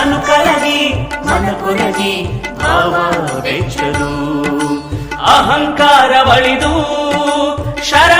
ತನು ಕರಗಿ ಮನ ಕೊರಗಿ ಭಾವ ಬೆಚ್ಚದು ಅಹಂಕಾರ ಬಳಿದು ಶರಣರ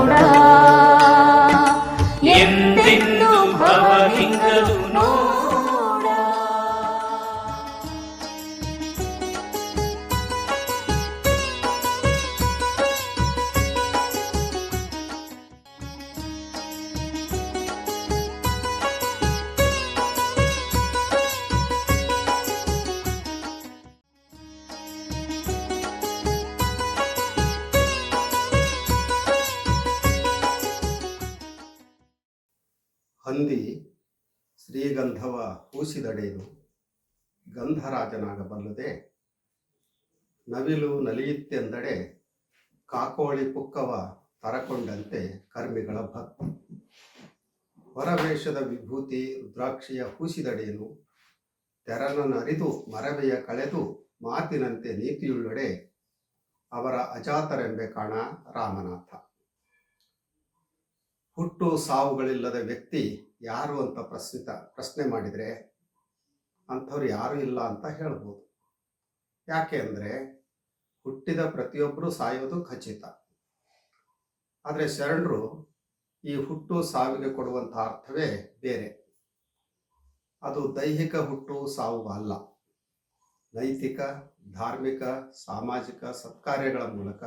ಹಂದಿ ಶ್ರೀಗಂಧವ ಹೂಸಿದಡೇನು ಗಂಧರಾಜನಾಗಬಲ್ಲದೆ ನವಿಲು ನಲಿಯುತ್ತೆಂದಡೆ ಕಾಕೋಳಿ ಪುಕ್ಕವ ತರಕೊಂಡಂತೆ ಕರ್ಮಿಗಳ ಭಕ್ತಿ. ಹೊರವೇಷದ ವಿಭೂತಿ ರುದ್ರಾಕ್ಷಿಯ ಹೂಸಿದಡೇನು ತೆರನನರಿದು ಮರವೆಯ ಕಳೆದು ಮಾತಿನಂತೆ ನೀತಿಯುಳ್ಳಡೆ ಅವರ ಅಜಾತರೆಂಬೆ ಕಾಣ ರಾಮನಾಥ. ಹುಟ್ಟು ಸಾವುಗಳಿಲ್ಲದ ವ್ಯಕ್ತಿ ಯಾರು ಅಂತ ಪ್ರಸ್ತುತ ಪ್ರಶ್ನೆ ಮಾಡಿದರೆ ಅಂಥವ್ರು ಯಾರು ಇಲ್ಲ ಅಂತ ಹೇಳ್ಬೋದು. ಯಾಕೆ ಅಂದರೆ ಹುಟ್ಟಿದ ಪ್ರತಿಯೊಬ್ಬರು ಸಾಯೋದು ಖಚಿತ. ಆದರೆ ಶರಣರು ಈ ಹುಟ್ಟು ಸಾವಿಗೆ ಕೊಡುವಂಥ ಅರ್ಥವೇ ಬೇರೆ. ಅದು ದೈಹಿಕ ಹುಟ್ಟು ಸಾವು ಅಲ್ಲ. ನೈತಿಕ, ಧಾರ್ಮಿಕ, ಸಾಮಾಜಿಕ ಸತ್ಕಾರ್ಯಗಳ ಮೂಲಕ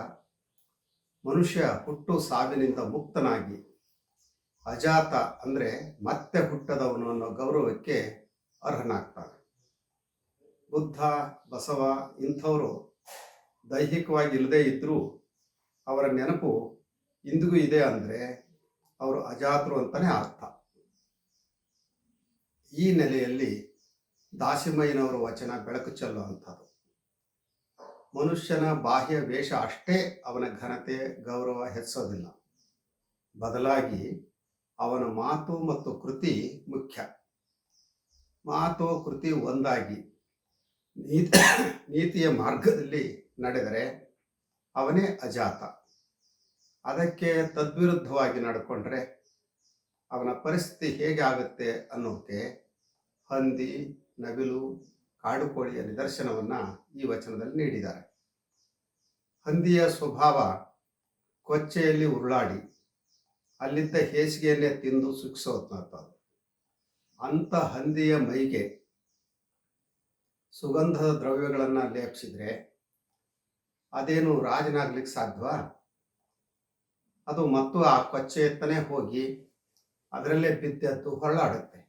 ಮನುಷ್ಯ ಹುಟ್ಟು ಸಾವಿನಿಂದ ಮುಕ್ತನಾಗಿ ಅಜಾತ ಅಂದರೆ ಮತ್ತೆ ಹುಟ್ಟದವನು ಅನ್ನೋ ಗೌರವಕ್ಕೆ ಅರ್ಹನಾಗ್ತಾನೆ. ಬುದ್ಧ, ಬಸವ ಇಂಥವರು ದೈಹಿಕವಾಗಿ ಇಲ್ಲದೇ ಇದ್ದರೂ ಅವರ ನೆನಪು ಇಂದಿಗೂ ಇದೆ ಅಂದರೆ ಅವರು ಅಜಾತರು ಅಂತಲೇ ಅರ್ಥ. ಈ ನೆಲೆಯಲ್ಲಿ ದಾಸಿಮಯ್ಯನವರ ವಚನ ಬೆಳಕು ಚೆಲ್ಲುವಂಥದ್ದು. ಮನುಷ್ಯನ ಬಾಹ್ಯ ವೇಷ ಅಷ್ಟೇ ಅವನ ಘನತೆ, ಗೌರವ ಹೆಚ್ಚೋದಿಲ್ಲ. ಬದಲಾಗಿ ಅವನ ಮಾತು ಮತ್ತು ಕೃತಿ ಮುಖ್ಯ. ಮಾತು ಕೃತಿ ಒಂದಾಗಿ ನೀತಿ, ನೀತಿಯ ಮಾರ್ಗದಲ್ಲಿ ನಡೆದರೆ ಅವನೇ ಅಜಾತ. ಅದಕ್ಕೆ ತದ್ವಿರುದ್ಧವಾಗಿ ನಡ್ಕೊಂಡ್ರೆ ಅವನ ಪರಿಸ್ಥಿತಿ ಹೇಗೆ ಆಗುತ್ತೆ ಅನ್ನೋಕ್ಕೆ ಹಂದಿ, ನವಿಲು, ಕಾಡುಕೋಳಿಯ ನಿದರ್ಶನವನ್ನು ಈ ವಚನದಲ್ಲಿ ನೀಡಿದ್ದಾರೆ. ಹಂದಿಯ ಸ್ವಭಾವ ಕೊಚ್ಚೆಯಲ್ಲಿ ಉರುಳಾಡಿ ಅಲ್ಲಿದ್ದ ಹೇಸಿಗೆಯನ್ನೇ ತಿಂದು ಸುಖಿಸೋದು ಅಂಥ ಹಂದಿಯ ಮೈಗೆ ಸುಗಂಧದ ದ್ರವ್ಯಗಳನ್ನು ಲೇಪಿಸಿದ್ರೆ ಅದೇನು ರಾಜನಾಗ್ಲಿಕ್ಕೆ ಸಾಧ್ಯವಾ ಅದು ಮತ್ತು ಆ ಕೊಚ್ಚೆಯತ್ತನೇ ಹೋಗಿ ಅದರಲ್ಲೇ ಬಿದ್ದೆದ್ದು ಹೊರಳಾಡುತ್ತೆ.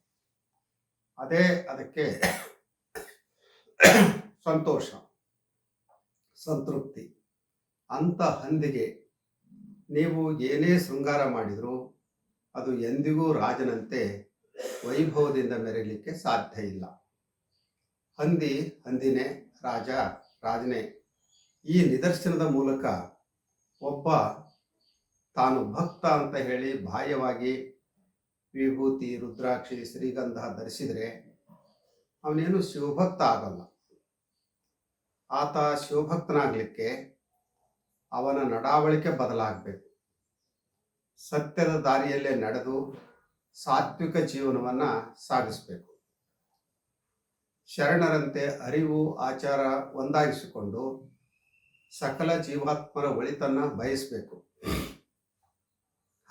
ಅದೇ ಅದಕ್ಕೆ ಸಂತೋಷ, ಸಂತೃಪ್ತಿ. ಅಂಥ ಹಂದಿಗೆ ನೀವು ಏನೇ ಶೃಂಗಾರ ಮಾಡಿದರೂ ಅದು ಎಂದಿಗೂ ರಾಜನಂತೆ ವೈಭವದಿಂದ ಮೆರೆಯಲಿಕ್ಕೆ ಸಾಧ್ಯ ಇಲ್ಲ. ಹಂದಿ, ಹಂದಿನೇ ರಾಜ, ರಾಜನೇ. ಈ ನಿದರ್ಶನದ ಮೂಲಕ ಒಬ್ಬ ತಾನು ಭಕ್ತ ಅಂತ ಹೇಳಿ ಬಾಹ್ಯವಾಗಿ ವಿಭೂತಿ, ರುದ್ರಾಕ್ಷಿ, ಶ್ರೀಗಂಧ ಧರಿಸಿದರೆ ಅವನೇನು ಶಿವಭಕ್ತ ಆಗಲ್ಲ. ಆತ ಶಿವಭಕ್ತನಾಗಲಿಕ್ಕೆ ಅವನ ನಡಾವಳಿಕೆ ಬದಲಾಗಬೇಕು. ಸತ್ಯದ ದಾರಿಯಲ್ಲೇ ನಡೆದು ಸಾತ್ವಿಕ ಜೀವನವನ್ನು ಸಾಗಿಸಬೇಕು. ಶರಣರಂತೆ ಅರಿವು ಆಚಾರ ಒಂದಾಗಿಸಿಕೊಂಡು ಸಕಲ ಜೀವಾತ್ಮರ ಒಳಿತನ್ನ ಬಯಸಬೇಕು.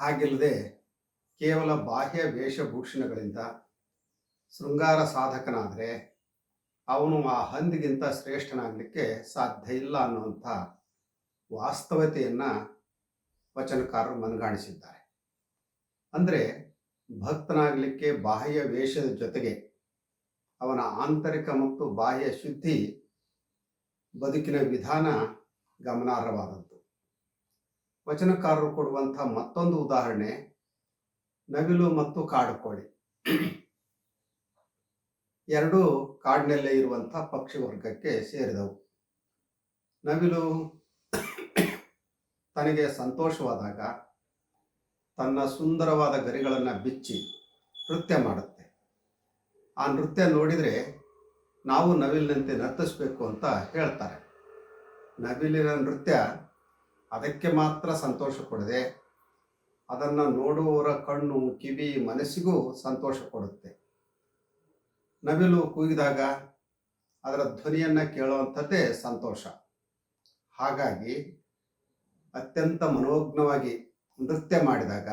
ಹಾಗಿಲ್ಲದೆ ಕೇವಲ ಬಾಹ್ಯ ವೇಷಭೂಷಣಗಳಿಂದ ಶೃಂಗಾರ ಸಾಧಕನಾದರೆ ಅವನು ಆ ಹಂದಿಗಿಂತ ಶ್ರೇಷ್ಠನಾಗಲಿಕ್ಕೆ ಸಾಧ್ಯ ಇಲ್ಲ ಅನ್ನುವಂಥ ವಾಸ್ತವತೆಯನ್ನು ವಚನಕಾರರು ಮನಗಾಣಿಸಿದ್ದಾರೆ. ಅಂದರೆ ಭಕ್ತನಾಗಲಿಕ್ಕೆ ಬಾಹ್ಯ ವೇಷದ ಜೊತೆಗೆ ಅವನ ಆಂತರಿಕ ಮತ್ತು ಬಾಹ್ಯ ಶುದ್ಧಿ ಬದುಕಿನ ವಿಧಾನ ಗಮನಾರ್ಹವಾದದ್ದು. ವಚನಕಾರರು ಕೊಡುವಂಥ ಮತ್ತೊಂದು ಉದಾಹರಣೆ ನವಿಲು ಮತ್ತು ಕಾಡುಕೋಳಿ ಎರಡೂ ಕಾಡಿನಲ್ಲೇ ಇರುವಂಥ ಪಕ್ಷಿ ವರ್ಗಕ್ಕೆ ಸೇರಿದವು. ನವಿಲು ತನಗೆ ಸಂತೋಷವಾದಾಗ ತನ್ನ ಸುಂದರವಾದ ಗರಿಗಳನ್ನು ಬಿಚ್ಚಿ ನೃತ್ಯ ಮಾಡುತ್ತೆ. ಆ ನೃತ್ಯ ನೋಡಿದರೆ ನಾವು ನವಿಲಿನಂತೆ ನರ್ತಿಸ್ಬೇಕು ಅಂತ ಹೇಳ್ತಾರೆ. ನವಿಲಿನ ನೃತ್ಯ ಅದಕ್ಕೆ ಮಾತ್ರ ಸಂತೋಷ ಕೊಡದೆ ಅದನ್ನು ನೋಡುವವರ ಕಣ್ಣು, ಕಿವಿ, ಮನಸ್ಸಿಗೂ ಸಂತೋಷ ಕೊಡುತ್ತೆ. ನವಿಲು ಕೂಗಿದಾಗ ಅದರ ಧ್ವನಿಯನ್ನು ಕೇಳುವಂಥದ್ದೇ ಸಂತೋಷ. ಹಾಗಾಗಿ ಅತ್ಯಂತ ಮನೋಜ್ಞವಾಗಿ ನೃತ್ಯ ಮಾಡಿದಾಗ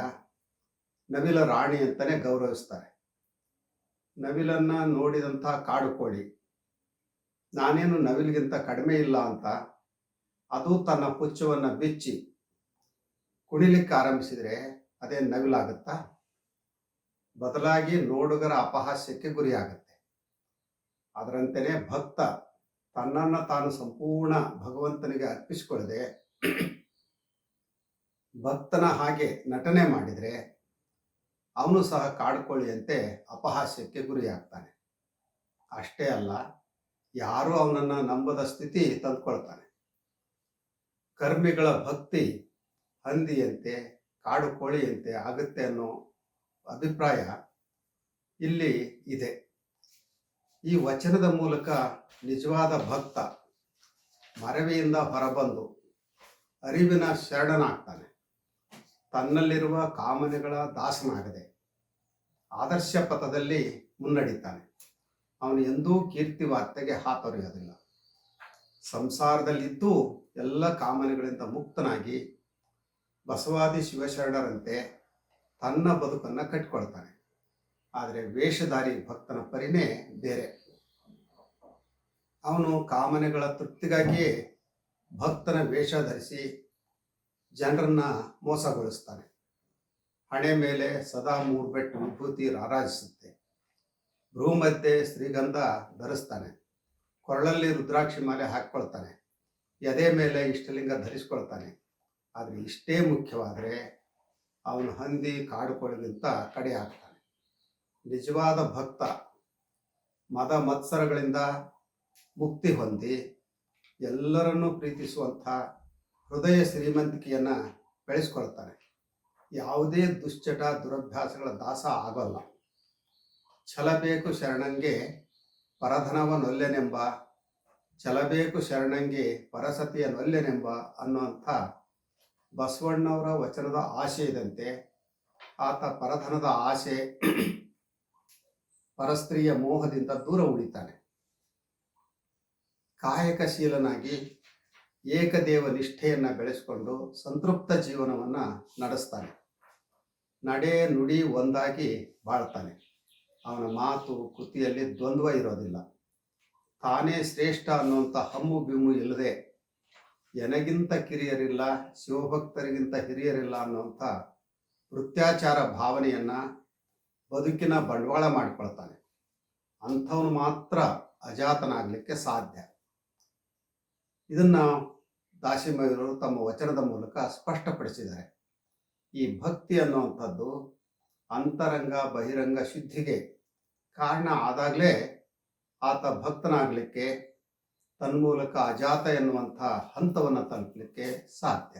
ನವಿಲ ರಾಣಿ ಅಂತಲೇ ಗೌರವಿಸ್ತಾರೆ. ನವಿಲನ್ನು ನೋಡಿದಂತಹ ಕಾಡು ಕೋಳಿ, ನಾನೇನು ನವಿಲಿಗಿಂತ ಕಡಿಮೆ ಇಲ್ಲ ಅಂತ ಅದು ತನ್ನ ಪುಚ್ಚವನ್ನು ಬಿಚ್ಚಿ ಕುಣಿಲಿಕ್ಕೆ ಆರಂಭಿಸಿದರೆ ಅದೇ ನವಿಲಾಗುತ್ತಾ? ಬದಲಾಗಿ ನೋಡುಗರ ಅಪಹಾಸ್ಯಕ್ಕೆ ಗುರಿಯಾಗುತ್ತೆ. ಅದರಂತೆಯೇ ಭಕ್ತ ತನ್ನನ್ನು ತಾನು ಸಂಪೂರ್ಣ ಭಗವಂತನಿಗೆ ಅರ್ಪಿಸಿಕೊಳ್ಳದೆ ಭಕ್ತನ ಹಾಗೆ ನಟನೆ ಮಾಡಿದರೆ ಅವನು ಸಹ ಕಾಡ್ಕೊಳ್ಳಿಯಂತೆ ಅಪಹಾಸ್ಯಕ್ಕೆ ಗುರಿಯಾಗ್ತಾನೆ. ಅಷ್ಟೇ ಅಲ್ಲ, ಯಾರೂ ಅವನನ್ನು ನಂಬದ ಸ್ಥಿತಿ ತಂದುಕೊಳ್ತಾನೆ. ಕರ್ಮಿಗಳ ಭಕ್ತಿ ಹಂದಿಯಂತೆ ಕಾಡು ಕೋಳಿಯಂತೆ ಆಗುತ್ತೆ ಅನ್ನೋ ಅಭಿಪ್ರಾಯ ಇಲ್ಲಿ ಇದೆ. ಈ ವಚನದ ಮೂಲಕ ನಿಜವಾದ ಭಕ್ತ ಮರವಿಯಿಂದ ಹೊರಬಂದು ಅರಿವಿನ ಶರಣನಾಗ್ತಾನೆ ತನ್ನಲ್ಲಿರುವ ಕಾಮನೆಗಳ ದಾಸನಾಗದೆ ಆದರ್ಶ ಪಥದಲ್ಲಿ ಮುನ್ನಡೀತಾನೆ ಅವನು ಎಂದೂ ಕೀರ್ತಿ ವಾರ್ತೆಗೆ ಹಾತೊರೆಯೋದಿಲ್ಲ. ಸಂಸಾರದಲ್ಲಿದ್ದು ಎಲ್ಲ ಕಾಮನೆಗಳಿಂದ ಮುಕ್ತನಾಗಿ ಬಸವಾದಿ ಶಿವಶರಣರಂತೆ ತನ್ನ ಬದುಕನ್ನು ಕಟ್ಕೊಳ್ತಾನೆ ಆದರೆ ವೇಷಧಾರಿ ಭಕ್ತನ ಪರಿನೇ ಬೇರೆ. ಅವನು ಕಾಮನೆಗಳ ತೃಪ್ತಿಗಾಗಿಯೇ ಭಕ್ತನ ವೇಷ ಧರಿಸಿ ಜನರನ್ನ ಮೋಸಗೊಳಿಸ್ತಾನೆ ಹಣೆ ಮೇಲೆ ಸದಾ ಮೂರ್ಬೆಟ್ಟು ವಿಭೂತಿ ರಾರಾಜಿಸುತ್ತೆ. ಭ್ರೂಮಧ್ಯೆ ಶ್ರೀಗಂಧ ಧರಿಸ್ತಾನೆ. ಕೊರಳಲ್ಲಿ ರುದ್ರಾಕ್ಷಿ ಮಾಲೆ ಹಾಕ್ಕೊಳ್ತಾನೆ. ಎದೆ ಮೇಲೆ ಇಷ್ಟಲಿಂಗ ಧರಿಸ್ಕೊಳ್ತಾನೆ. ಆದರೆ ಇಷ್ಟೇ ಮುಖ್ಯವಾದರೆ ಅವನು ಹಂದಿ ಕಾಡುಕೋಳಿಗಿಂತ ಕಡೆ ಹಾಕ್ತಾನೆ. ನಿಜವಾದ ಭಕ್ತ. ಮದ ಮತ್ಸರಗಳಿಂದ ಮುಕ್ತಿ ಹೊಂದಿ ಎಲ್ಲರನ್ನೂ ಪ್ರೀತಿಸುವಂಥ ಹೃದಯ ಶ್ರೀಮಂತಿಕೆಯನ್ನು ಬೆಳೆಸ್ಕೊಳ್ತಾನೆ ಯಾವುದೇ ದುಶ್ಚಟ, ದುರಭ್ಯಾಸಗಳ ದಾಸ ಆಗೋಲ್ಲ. ಛಲಬೇಕು ಶರಣಂಗೆ ಪರಧನವ ನೊಲ್ಲೆನೆಂಬ, ಛಲಬೇಕು ಶರಣಂಗೆ ಪರಸತಿಯ ನೊಲ್ಲೆನೆಂಬ ಅನ್ನುವಂಥ ಬಸವಣ್ಣವರ ವಚನದ ಆಶೆ ಇದಂತೆ ಆತ ಪರಧನದ ಆಸೆ ಪರಸ್ತ್ರೀಯ ಮೋಹದಿಂದ ದೂರ ಉಳಿತಾನೆ. ಕಾಯಕಶೀಲನಾಗಿ ಏಕದೇವ ನಿಷ್ಠೆಯನ್ನು ಬೆಳೆಸಿಕೊಂಡು ಸಂತೃಪ್ತ ಜೀವನವನ್ನು ನಡೆಸ್ತಾನೆ. ನಡೆ ನುಡಿ ಒಂದಾಗಿ ಬಾಳ್ತಾನೆ. ಅವನ ಮಾತು, ಕೃತಿಯಲ್ಲಿ ದ್ವಂದ್ವ ಇರೋದಿಲ್ಲ. ತಾನೇ ಶ್ರೇಷ್ಠ ಅನ್ನುವಂಥ ಹಮ್ಮು ಬಿಮ್ಮು ಇಲ್ಲದೆ ಎನಗಿಂತ ಕಿರಿಯರಿಲ್ಲ, ಶಿವಭಕ್ತರಿಗಿಂತ ಹಿರಿಯರಿಲ್ಲ ಅನ್ನುವಂಥ ವೃತ್ಯಾಚಾರ ಭಾವನೆಯನ್ನ ಬದುಕಿನ ಬಂಡವಾಳ ಮಾಡಿಕೊಳ್ತಾನೆ. ಅಂಥವನು ಮಾತ್ರ ಅಜಾತನಾಗಲಿಕ್ಕೆ ಸಾಧ್ಯ. ಇದನ್ನ ದಾಸಿಮಯರು ತಮ್ಮ ವಚನದ ಮೂಲಕ ಸ್ಪಷ್ಟಪಡಿಸಿದ್ದಾರೆ. ಈ ಭಕ್ತಿ ಅನ್ನುವಂಥದ್ದು ಅಂತರಂಗ, ಬಹಿರಂಗ ಶುದ್ಧಿಗೆ ಕಾರಣ ಆದಾಗಲೇ ಆತ ಭಕ್ತನಾಗಲಿಕ್ಕೆ, ತನ್ಮೂಲಕ ಅಜಾತ ಎನ್ನುವಂಥ ಹಂತವನ್ನು ತಲುಪಲಿಕ್ಕೆ ಸಾಧ್ಯ.